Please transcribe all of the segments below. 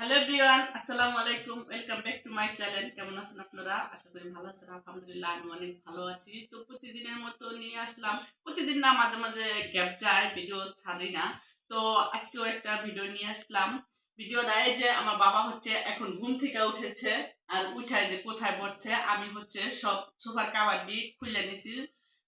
Hello everyone, আসসালামু আলাইকুম, welcome back to my channel, কেমন আছেন আপনারা? আশা করি ভালো আছেন, আলহামদুলিল্লাহ আমি অনেক ভালো আছি। তো প্রতিদিনের মতো নিয়ে আসলাম, প্রতিদিন না মাঝে মাঝে গ্যাপ যায়, ভিডিও ছাড়ি না। তো আজকেও একটা ভিডিও নিয়ে আসলাম। ভিডিওটা এই যে আমার বাবা হচ্ছে এখন ঘুম থেকে উঠেছে, আর উঠায় যে কোথায় পড়ছে, আমি হচ্ছে সব সোফার দিয়ে খুলে নিছি।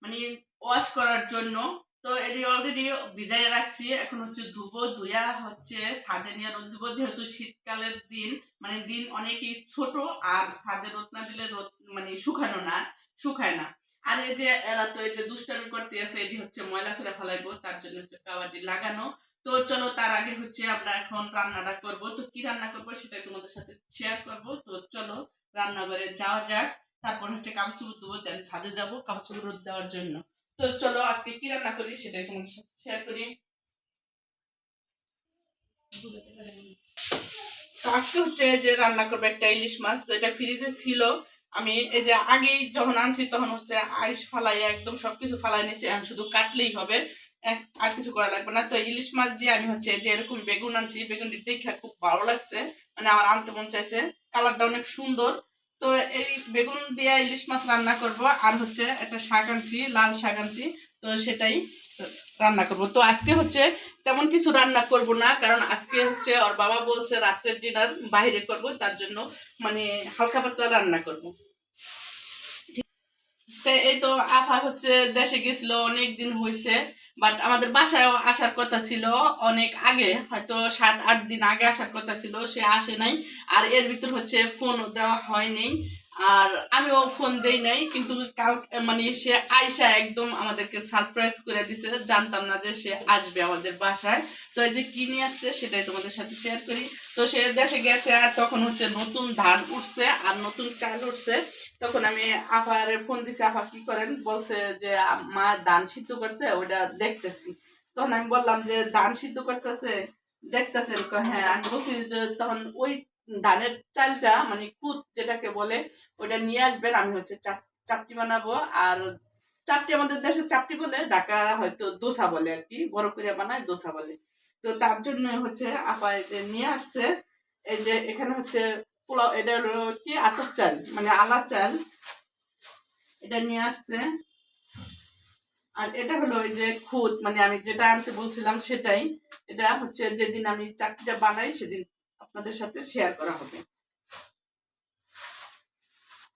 মানে ওয়াশ করার জন্য তো এটি অলরেডি ভিজাই রাখছি। এখন হচ্ছে ধুবো, ধুয়া হচ্ছে, ছাদে নিয়ে রোদ দিব। যেহেতু শীতকালের দিন মানে দিন অনেকই ছোট, আর ছাদে রোদ না দিলে রোদ মানে শুকানো না, শুকায় না। আর এই যে, এরা তো এই যে দুষ্টামি করতে আছে, এটি হচ্ছে ময়লা করে ফেলাইবো, তার জন্য হচ্ছে কাবাডি লাগানো। তো চলো, তার আগে হচ্ছে আমরা এখন রান্নাটা করব। তো কি রান্না করব সেটা তোমাদের সাথে শেয়ার করব। তো চলো, রান্নাঘরে যাওয়া যাক। তারপর হচ্ছে কাপড় দেবো দেন ছাদে যাব কাপড় রোদ দেওয়ার জন্য। তো চলো আজকে কি রান্না করি সেটাই তোমাদের সাথে শেয়ার করি। আজকে হচ্ছে যে রান্না করবে একটা ইলিশ মাছ, তো এটা ফ্রিজে ছিল। আমি এই যে আগেই যখন আনছি তখন হচ্ছে আইস ফালাই একদম সবকিছু ফালাই নিয়েছি, এখন শুধু কাটলেই হবে। আর কিছু করা লাগবে না। তো ইলিশ মাছ দিয়ে আমি হচ্ছে যে এরকম বেগুন আনছি বেগুনটি দেখে খুব ভালো লাগছে। মানে আমার আনতে মন চাইছে। কালারটা অনেক সুন্দর। তো এই বেগুন দিয়ে ইলিশ মাছ রান্না করব। আর হচ্ছে একটা শাক আনছি, লাল শাক আনছি, তো সেটাই রান্না করব। তো আজকে হচ্ছে তেমন কিছু রান্না করব না, কারণ আজকে হচ্ছে ওর বাবা বলছে রাত্রের ডিনার বাইরে করব, তার জন্য মানে হালকা পাতলা রান্না করব। তো এই তো আফা হচ্ছে দেশে গেছিল অনেক দিন হয়েছে বাট আমাদের বাসায় আসার কথা ছিল অনেক আগে, হয়তো সাত, আট দিন আগে আসার কথা ছিল, সে আসে নাই। আর এর ভিতর হচ্ছে ফোনও দেওয়া হয়নি আর আমিও ফোন দেই নাই, কিন্তু কাল মানে সে আয়সা একদম আমাদেরকে সারপ্রাইজ করে দিছে। জানতাম না যে সে আসবে আমাদের বাসায়। তো এই যে কি নিয়ে আসছে সেটাই তোমাদের সাথে শেয়ার করি। তো সে দেশে গেছে আর তখন হচ্ছে নতুন ধান উঠছে আর নতুন চাল উঠছে। তখন আমি আফারে ফোন দিছি, আফা, কি করেন? বলছে যে, মা ধান সিদ্ধ করছে, ওইটা দেখতেছি। তখন আমি বললাম যে, ধান সিদ্ধ করতেছে? দেখতেছেন হ্যাঁ। আমি বলছি যে, তখন ওই ধানের চালটা মানে কুত যেটাকে বলে ওটা নিয়ে আসবেন। আমি হচ্ছে চাপ- চাপটি বানাবো। আর চাপটি আমাদের দেশে চাপটি বলে, ঢাকা হয়তো দোসা বলে আর কি, বড় করে বানায় দোসা বলে। তো তার জন্য হচ্ছে আপা যে নিয়ে আসছে। এই যে এখানে হচ্ছে পোলাও, এটা কি? আতপ চাল মানে আলা চাল। এটা নিয়ে আসছে। আর এটা হলো ওই যে খুদ মানে আমি যেটা আনতে বলছিলাম সেটাই। এটা হচ্ছে যেদিন আমি চাকরিটা বানাই, সেদিন আপনাদের সাথে শেয়ার করা হবে।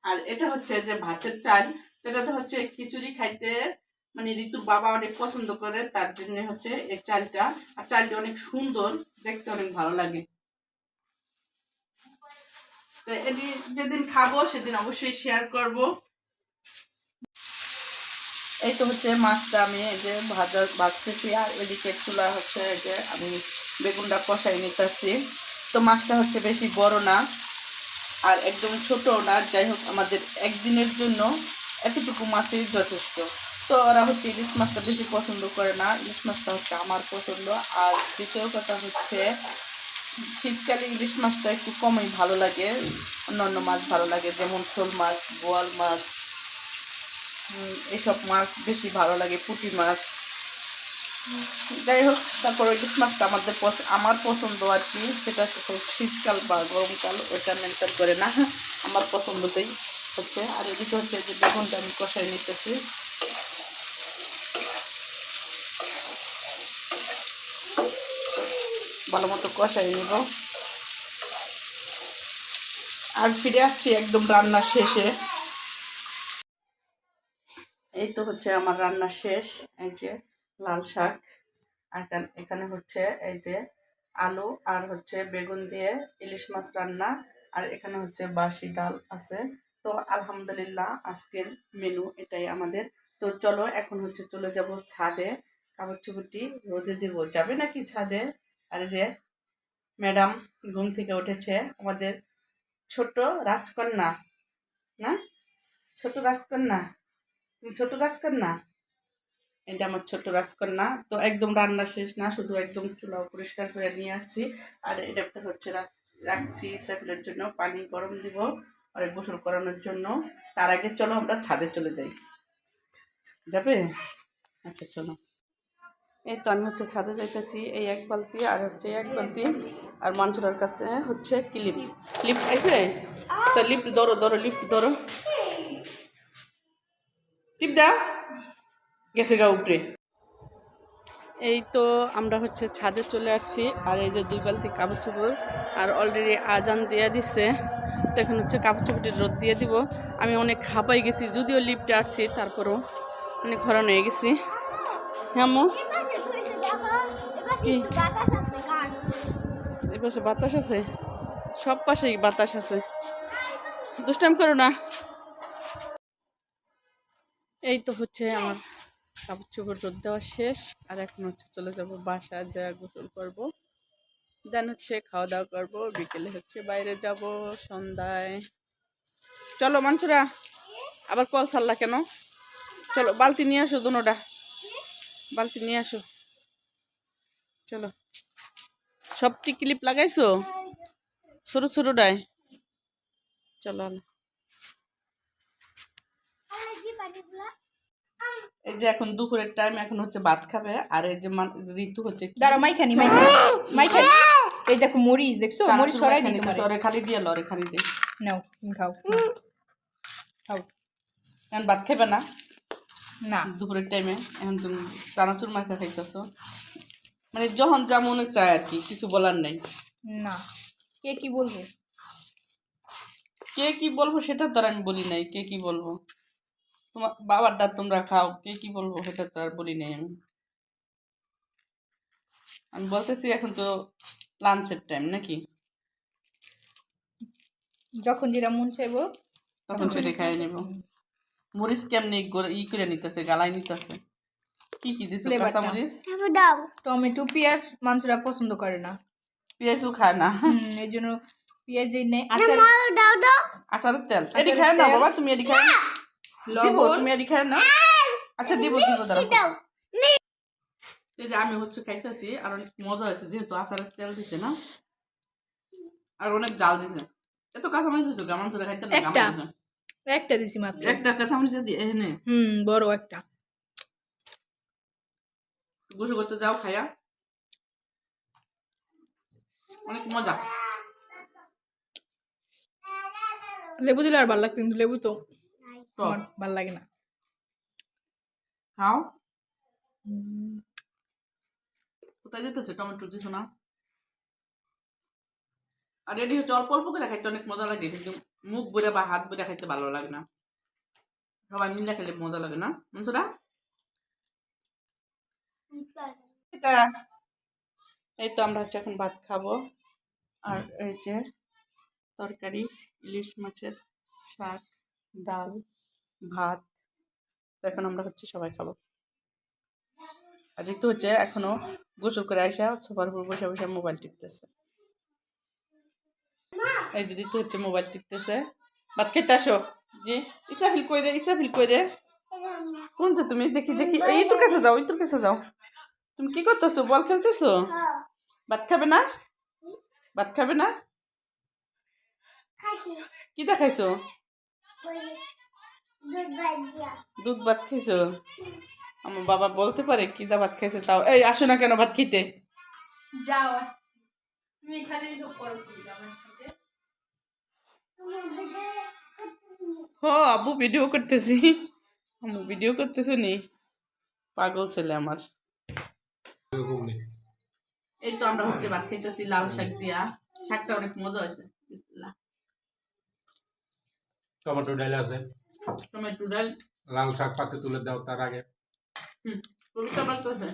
আর এটা হচ্ছে যে ভাতের চাল এটাতে হচ্ছে খিচুড়ি খাইতে মানে ঋতুর বাবা অনেক পছন্দ করে, তার জন্য হচ্ছে এই চালটা। আর চালটা অনেক সুন্দর, দেখতে অনেক ভালো লাগে। তো এটি যেদিন খাব, সেদিন অবশ্যই শেয়ার করব। এই তো হচ্ছে মাছটা আমি এই যে ভাজা, ভাজতেছি, আর এদিকে চুলা হচ্ছে এই যে আমি বেগুনটা কষাই নিতেছি। তো মাছটা হচ্ছে বেশি বড় না, আর একদম ছোট না। যাই হোক, আমাদের একদিনের জন্য এতটুকু মাছই যথেষ্ট। তো ওরা হচ্ছে ইলিশ মাছটা বেশি পছন্দ করে না। ইলিশ মাছটা হচ্ছে আমার পছন্দ। আর দ্বিতীয় কথা হচ্ছে, শীতকালে ইলিশ মাছটা একটু কমই ভালো লাগে। অন্যান্য মাছ ভালো লাগে, যেমন শোল মাছ, বোয়াল মাছ এসব মাছ বেশি ভালো লাগে, পুঁটি মাছ। যাই হোক তারপর ইলিশ মাছটা আমাদের আমার পছন্দ আর কি, সেটা শীতকাল বা গরমকাল ওটা মেনটেন করে না আমার পছন্দতেই হচ্ছে। আর এদিকে হচ্ছে যে বেগুনটা আমি কষাই নিতেছি। ভালো মতো কষাই নিব। আর ফিরে আসছি একদম রান্না শেষে। এই তো হচ্ছে আমার রান্না শেষ, এই যে। লাল শাক। এখানে হচ্ছে এই যে আলু আর হচ্ছে বেগুন দিয়ে ইলিশ মাছ রান্না। আর এখানে হচ্ছে বাসি ডাল আছে। তো আলহামদুলিল্লাহ আজকের মেনু এটাই আমাদের। তো চলো এখন হচ্ছে চলে যাব ছাদে। কাপড় চুপড়টি রোদে দেব। যাবে নাকি ছাদে? আর যে ম্যাডাম ঘুম থেকে উঠেছে। আমাদের ছোট রাজকন্যা, না? ছোট রাজকন্যা? ছোট রাজকন্যা? এটা আমার ছোট্ট রাজকন্যা। তো একদম রান্না শেষ না, শুধু একদম চুলাও পরিষ্কার করে নিয়ে আসছি। আর এটাতে হচ্ছে রাখ- রাখছি ইসরাফিলের জন্য, পানি গরম দিব আর গোসল করানোর জন্য। তার আগে চলো আমরা ছাদে চলে যাই। যাবে? আচ্ছা চলো। এই তো আমি হচ্ছে ছাদে যাইতেছি, এই এক বালতি আর হচ্ছে এক বালতি। আর মাংসটার কাছে হচ্ছে ক্লিপ লিপ আইছে? তো লিপ ধরো ধরো লিপ ধরো। টিপ দাও। গেছে গা উপরে। এই তো আমরা হচ্ছে ছাদে চলে আসছি আর এই যে দুই বালতি কাপড় চোপড় আর অলরেডি আজান দিয়ে দিচ্ছে তো এখন হচ্ছে কাপড় চোপড়টি রোদ দিয়ে দিব। আমি অনেক হাঁপাই গেছি যদিও লিফটে আসছি তারপরও অনেক হরণ হয়ে গেছি। হ্যাঁ মো এই পাশে বাতাস আছে? সব পাশেই বাতাস আছে। দুষ্টাম করো না। এই তো হচ্ছে আমার কাপড় চোপড় রোদ দেওয়া শেষ। আর এখন হচ্ছে চলে যাব বাসা যা গোসল করব। দেন হচ্ছে খাওয়া দাওয়া করব। বিকেলে হচ্ছে বাইরে যাব সন্ধ্যায়। চলো মাঞ্চুরা আবার কল ছাড়লা কেন? চলো, বালতি নিয়ে আসো দুনোটা। বালতি নিয়ে আসো। চলো। সব সবটি ক্লিপ লাগাইছো? ছোট ছোটটায়। চলো আলো। এই যে এখন দুপুরের টাইম এখন হচ্ছে ভাত খাবে আর এই যে ঋতু হচ্ছে কি? দাঁড়াও মাইখানি মাইখানি মাইখানি। এই দেখো মরিচ দেখছ? মরিচ সরাই দিই তোমার ওরে খালি দিয়ে লরে খালি দিয়ে। নাও খাও। খাও। এখন ভাত খাবে না? না। দুপুরের টাইমে এখন তুমি চানাচুর মাখা খাইতেছো। মানে যখন যা মনে চায় আর কি কিছু বলার নেই। না। কে কি বলব? কে কি বলব সেটা তো আমি বলি নাই কে কি বলব? তোমার বাবারটা তোমরা খাও। কে কি বলব সেটা তো আর বলি নাই আমি। আমি বলতেছি এখন তো লাঞ্চের টাইম নাকি? যখন যেটা মন চাইব তখন সেটা খাই নেব। মরিচ কেমনি ই করে নিতেছে গালাই নিতেছে? কি কি দিছো? কাঁচা মরিচ টমেটো পেঁয়াজ মানুষরা পছন্দ করে না। পেঁয়াজও খায় না। এই জন্য পেঁয়াজ নেই আচার দাও দাও দাও আচারের তেল। এটি খায় না বাবা? তুমি এটি খায় না! লবণ। তুমি খায় না আচ্ছা দিব দিব দাঁড়াও। দাও এই যে আমি হচ্ছে খাইতেছি আর অনেক মজা হয়েছে যেহেতু আচারের তেল দিছে না আর অনেক জাল দিছে। এত কাঁচামরিচ দিছো গামান ধরে খাইতে না একটা। গামান একটা দিছি মাত্র। একটা কাঁচামরিচ দিয়ে এনে হুম বড় একটা। গোসল করতে যাও খাইয়া। অনেক মজা। লেবু দিলে আর ভালো লাগতো কিন্তু লেবু তো। আমার ভালো লাগে না। খাও। কোথায় যেতেছে টমেটো দিছো না? আর এটি হচ্ছে অল্প অল্প করে খাইতে অনেক মজা লাগে কিন্তু মুখ বইরা বা হাত বইরা খাইতে ভালো লাগে না। সবাই মিলে খেলে মজা লাগে না বন্ধুরা? এটা এই তো আমরা হচ্ছে এখন ভাত খাব। আর এই যে তরকারি ইলিশ মাছের শাক ডাল। ভাত এখন আমরা হচ্ছে সবাই খাব। আর ঋতু হচ্ছে এখনও গোসল করে আসা সোফার উপর বসে বসে মোবাইল টিপতেছে। এই যে ঋতু হচ্ছে মোবাইল টিপতেছে। ভাত খেতে আসো। জি, ইসরাফিল কই দে ইসরাফিল কই দে কোন যে তুমি? দেখি দেখি। এই তোর কাছে যাও এই তোর কাছে যাও। তুমি কি করতেছো? বল খেলতেছো? ভাত খাবে না? ভাত খাবে না? কি দেখাইছো? দুধ ভাত খাইছো? আমার বাবা বলতে পারে কি দা ভাত খাইছে তাও। এই আসো না কেন ভাত খেতে যাও তুমি খালি সব করো আমার সাথে? তুমি ভিডিও করতেছি হ আব্বু ভিডিও করতেছি। আম্মু ভিডিও করতেছো নি? পাগল ছেলে আমার। এই তো আমরা হচ্ছে ভাত খাইতেছি লাল শাক দিয়া। শাকটা অনেক মজা হয়েছে। টমেটো ডাল আছে। টমেটো ডাল। লাল শাক পাতে তুলে দাও তার আগে। হুম কবিতা বলতেছে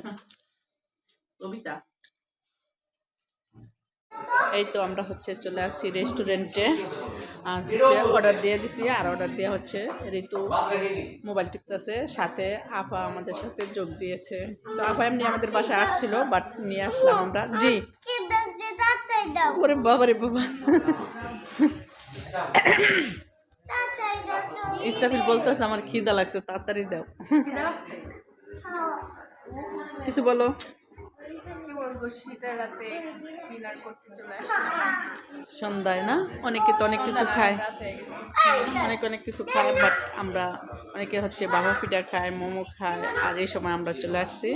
কবিতা। এই তো আমরা হচ্ছে চলে আসছি রেস্টুরেন্টে। আর হচ্ছে অর্ডার দিয়ে দিছি আর অর্ডার দেওয়া হচ্ছে ঋতু মোবাইল টিপতেছে। সাথে আপা আমাদের সাথে যোগ দিয়েছে। তো আপা এমনি আমাদের বাসায় আসছিল বাট নিয়ে আসলাম আমরা। জি। কি দেখতে তাড়াতাড়ি দাও। ওরে বাবা রে বাবা। ইসরাফিল বলতেছে আমার খিদা লাগছে তাড়াতাড়ি দাও। কিছু বলো। সন্ধ্যায় না? অনেকে তো অনেক কিছু খায়। অনেক অনেক কিছু খায় বাট আমরা অনেকে হচ্ছে বাবা পিঠা খায় মোমো খায় আর এই সময় আমরা চলে আসছি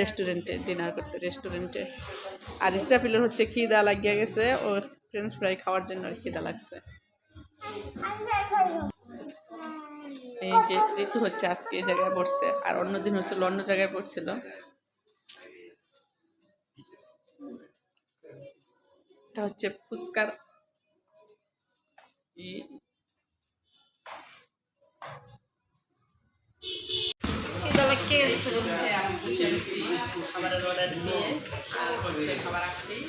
রেস্টুরেন্টে ডিনার করতে রেস্টুরেন্টে। আর ইস্টাপিলের হচ্ছে খিদা লাগিয়ে গেছে ও ফ্রেঞ্চ ফ্রাই খাওয়ার জন্য খিদা লাগছে। এই যে ঋতু হচ্ছে আজকে এই জায়গায় পড়ছে, আর অন্যদিন হচ্ছিল অন্য জায়গায় পড়ছিল। এটা হচ্ছে ফুচকার আছি অর্ডার খাবার আসলেই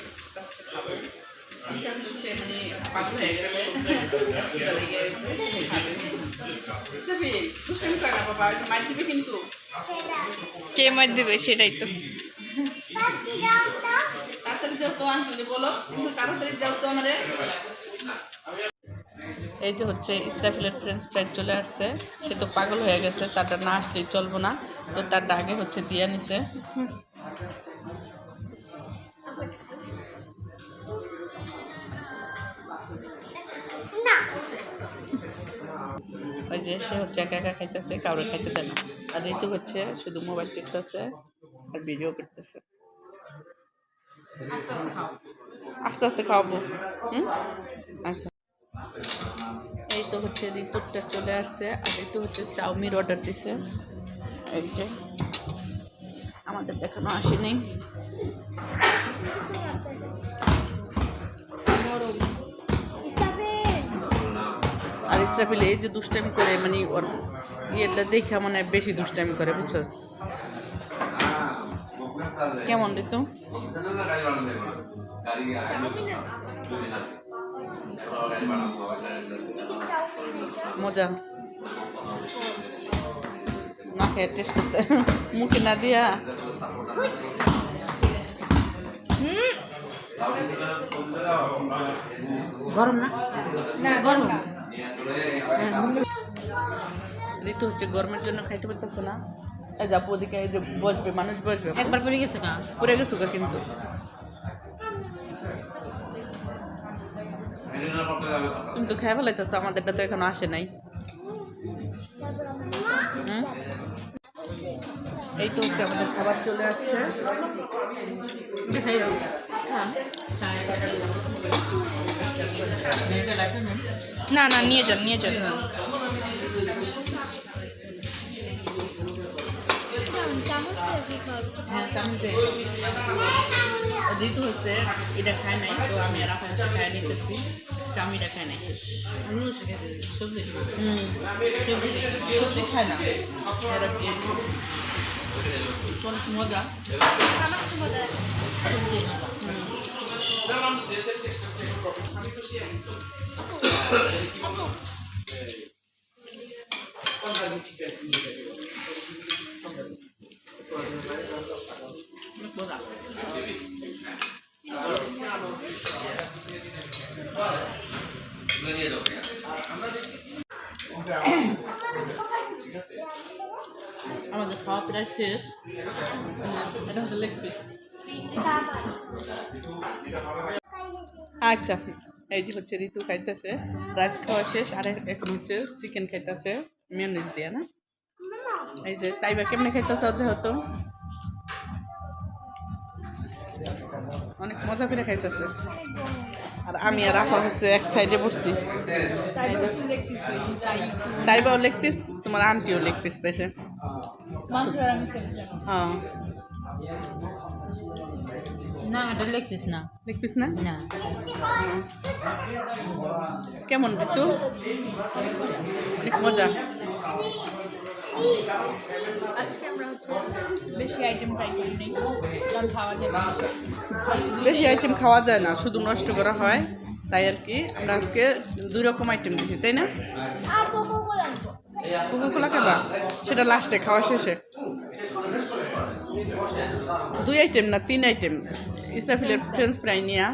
কে মার দেবে সেটাই তো। তাড়াতাড়ি যাও তো বলো তাড়াতাড়ি যাও তো এই যে হচ্ছে ইসরাফিলের ফ্রেঞ্চ ফ্রাইড চলে আসছে। সে তো পাগল হয়ে গেছে তারটা না আসলেই চলবো না। তো তারটা আগে হচ্ছে দিয়ে নিছে। হচ্ছে একা একা খাইতেছে, কাউরে খাইতে দেয় না। আর ঋতু হচ্ছে শুধু মোবাইল টিপতেছে আর ভিডিও করতেছে। আস্তে আস্তে খাওয়াবো। হুম? আচ্ছা। এই তো হচ্ছে ঋতুরটা চলে আসছে আর ঋতু হচ্ছে চাউমিন অর্ডার দিছে। এই যে, আমাদের এখনও আসেনি। ইসরাফিল এই যে দুষ্টামি করে মানে ওর ইয়েটা দেখা মানে বেশি দুষ্টামি করে বুঝছস কেমন ঋতু মজা। না খেয়ে টেস্ট করতে। মুখে না দিয়া। গরম না? না, গরম ঋতু হচ্ছে গরমের জন্য খাইতে পারতেছে না। এই যাব ওদিকে যে বসবে মানুষ বসবে একবার পরে গেছে না পড়ে গেছো গা কিন্তু। তুমি তো খাই ফেলাইতেছো আমাদেরটা তো এখনও আসে নাই? এই তো হচ্ছে আমাদের খাবার চলে আসছে। না না নিয়ে যান নিয়ে যান। হ্যাঁ ঋতু হচ্ছে এটা খায় নাই তো আমি আর আপনার খাই নিতেছি। চাউমিনটা খায় নাই। সবজি সবজি সবজি খায় না মজা সবজি মজা। আমাদের খাওয়া প্রায় শেষ এটা হচ্ছে লেগ পিস আচ্ছা এই যে হচ্ছে ঋতু খাইতেছে রাইস খাওয়া শেষ আর এখন হচ্ছে চিকেন খাইতেছে মিউনিস দিয়ে না? এই যে তাইবা কেমনে খাইতেছে ওদের হতো? অনেক মজা করে খাইতেছে। আর আমি আর আপা হচ্ছে এক সাইডে বসছি। তাইবাও লেগ পিস তোমার আন্টিও লেগ পিস পাইছে। হ্যাঁ। না এটা লেগ পিস না। লেগ পিস না? না। কেমন ঋতু অনেক মজা। আজকে আমরা হচ্ছে বেশি আইটেম ট্রাই করি নাই। কারণ খাওয়া যায় না। বেশি আইটেম খাওয়া যায় না শুধু নষ্ট করা হয়। তাই আর কি আমরা আজকে দুই রকম আইটেম দিছি তাই না? কোকো কোলা খাবা? সেটা লাস্টে খাওয়া শেষে। দুই আইটেম না তিন আইটেম ইসরাফিলের ফ্রেঞ্চ ফ্রাই নিয়া।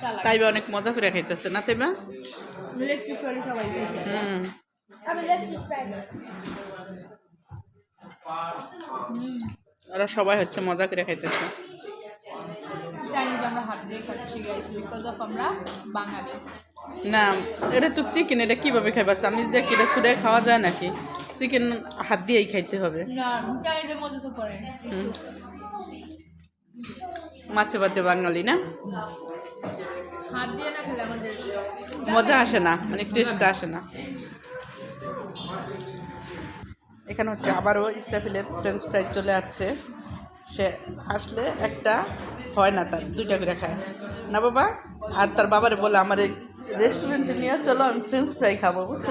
চালা তাইবা অনেক মজা করে খাইতেছে না তাইবা হুম। আমি লেগ পিস ফ্রাই ওরা সবাই হচ্ছে মজা করে খাইতেছে। না এটা তো চিকেন এটা কীভাবে খাইবা চামিচ দিয়ে কেটে ছুড়ে খাওয়া যায় নাকি? চিকেন হাত দিয়েই খাইতে হবে। মাছে ভাতে বাঙালি না? মজা আসে না মানে টেস্ট আসে না। এখানে হচ্ছে আবারও ইস্টাফিলের ফ্রেঞ্চ ফ্রাই চলে আসছে। সে আসলে একটা হয় না তার, দুইটা করে খায়। না বাবা, আর তার বাবারে বলে, আমার এই রেস্টুরেন্টে নিয়ে চলো, আমি ফ্রেঞ্চ ফ্রাই খাব, বুঝছ?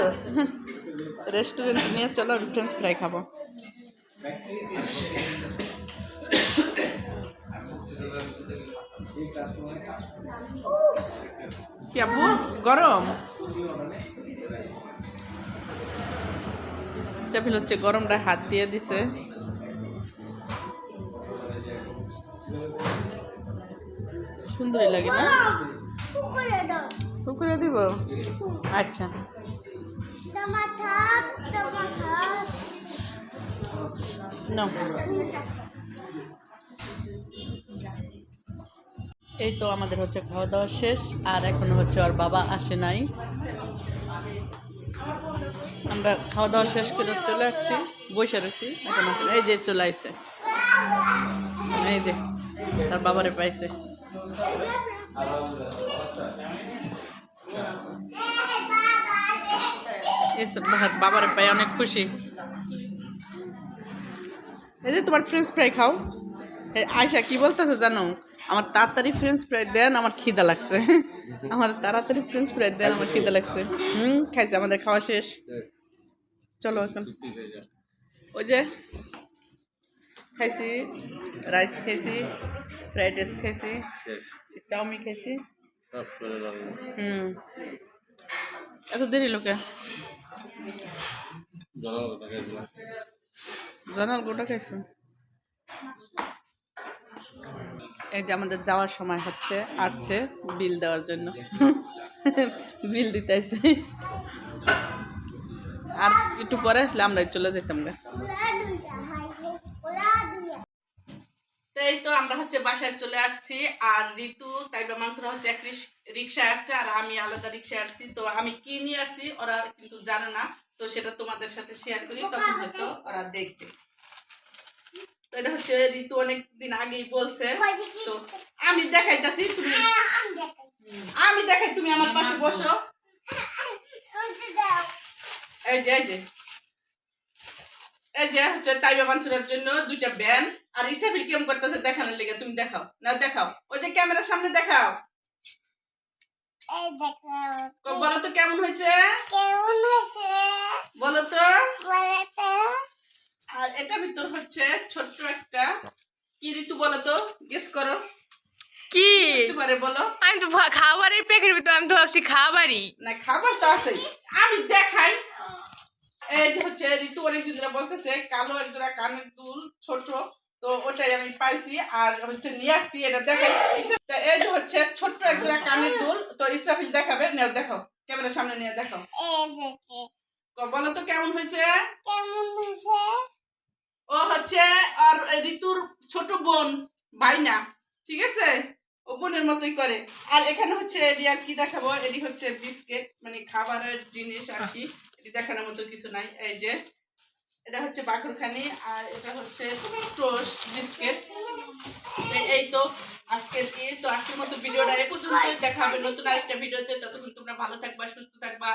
রেস্টুরেন্টে নিয়ে চলো, আমি ফ্রেঞ্চ ফ্রাই খাব। কি আব্বু গরম? স্টাফিল হচ্ছে, গরমটা হাত দিয়ে দিছে। সুন্দরই লাগে না? পুকুরে দিব? আচ্ছা। এই তো আমাদের হচ্ছে খাওয়া দাওয়া শেষ, আর এখন হচ্ছে ওর বাবা আসে নাই। আমরা খাওয়া দাওয়া শেষ করে চলে আসছি, বসে রয়েছি। এখন এই যে চলে আসছে এই যে, তার বাবারে পাইছে। বাবারে পাই, অনেক খুশি। এই যে তোমার ফ্রেঞ্চ ফ্রাই খাও। আয়সা কি বলতেছে জানো? আমার তাড়াতাড়ি ফ্রেঞ্চ ফ্রাই দেন, আমার খিদা লাগছে। আমার তাড়াতাড়ি ফ্রেঞ্চ ফ্রাই দেন, আমার খিদা লাগছে। হুম, খাইছে, আমাদের খাওয়া শেষ। চলো এখন। ওই যে খাইছি রাইস খাইছি ফ্রাইড রাইস খাইছি, চাউমিন খাইছি। হুম। এত দেরি লোকে? জানাল গোটা খাইছো? এই যে আমাদের যাওয়ার সময় হচ্ছে, আসছে বিল দেওয়ার জন্য। বিল দিতে আর একটু পরে আসলে আমরা চলে যেতাম গা। এই তো আমরা হচ্ছে বাসায় চলে আসছি আর ঋতু তাইবা মানসুরা হচ্ছে এক রিক্সায় আসছে আর আমি আলাদা রিক্সায় আসছি। তো আমি কি নিয়ে আসছি ওরা কিন্তু জানে না তো সেটা তোমাদের সাথে শেয়ার করি তখন হয়তো ওরা দেখবে। তো এটা হচ্ছে ঋতু অনেক দিন আগেই বলছে তো আমি দেখাইতাছি তুমি আমি দেখাই। তুমি আমার পাশে বসো। দাও এই যে এই যে। এই যে হচ্ছে তাইবা মানসুরার জন্য দুইটা ব্যান আর ইসাফিল কেমন করতেছে দেখানোর লেগে তুমি দেখাও। না দেখাও। ওই যে ক্যামেরার সামনে দেখাও। এই দেখো। তো বলো তো কেমন হয়েছে? কেমন হয়েছে বলো তো। আর এটা ভিতর হচ্ছে ছোট্ট একটা কি ঋতু বলো তো? গেস করো। কি? বলো। আমি তো খাবারের প্যাকেট ভিতরে আমি তো ভাবছি খাবারই। না খাবার তো আছে আমি দেখাই। এই যে হচ্ছে ঋতু অনেকদিন ধরে বলতেছে কালো এক জোড়া কানের দুল ছোট। তো ওটাই আমি পাইছি আর হচ্ছে নিয়ে আসছি এটা দেখাই। তো এই যে হচ্ছে ছোট্ট এক জোড়া কানের দুল তো ইসরাফিল দেখাবে। নেও দেখাও। ক্যামেরার সামনে নিয়ে দেখাও। বলো তো কেমন হয়েছে? কেমন হয়েছে? ও হচ্ছে আর ঋতুর ছোট বোন বাইনা ঠিক আছে? ও বোনের মতোই করে। আর এখানে হচ্ছে এডি আর কি দেখাবো? এডি হচ্ছে বিস্কিট মানে খাবারের জিনিস আর কি। এটি দেখানোর মতো কিছু নাই। এই যে, এটা হচ্ছে বাকরখানি আর এটা হচ্ছে টোস্ট, বিস্কিট। এই তো আজকের কি তো আজকের মতো ভিডিওটা এ পর্যন্ত দেখা হবে নতুন আরেকটা ভিডিওতে। ততক্ষণ তোমরা ভালো থাকবা, সুস্থ থাকবা।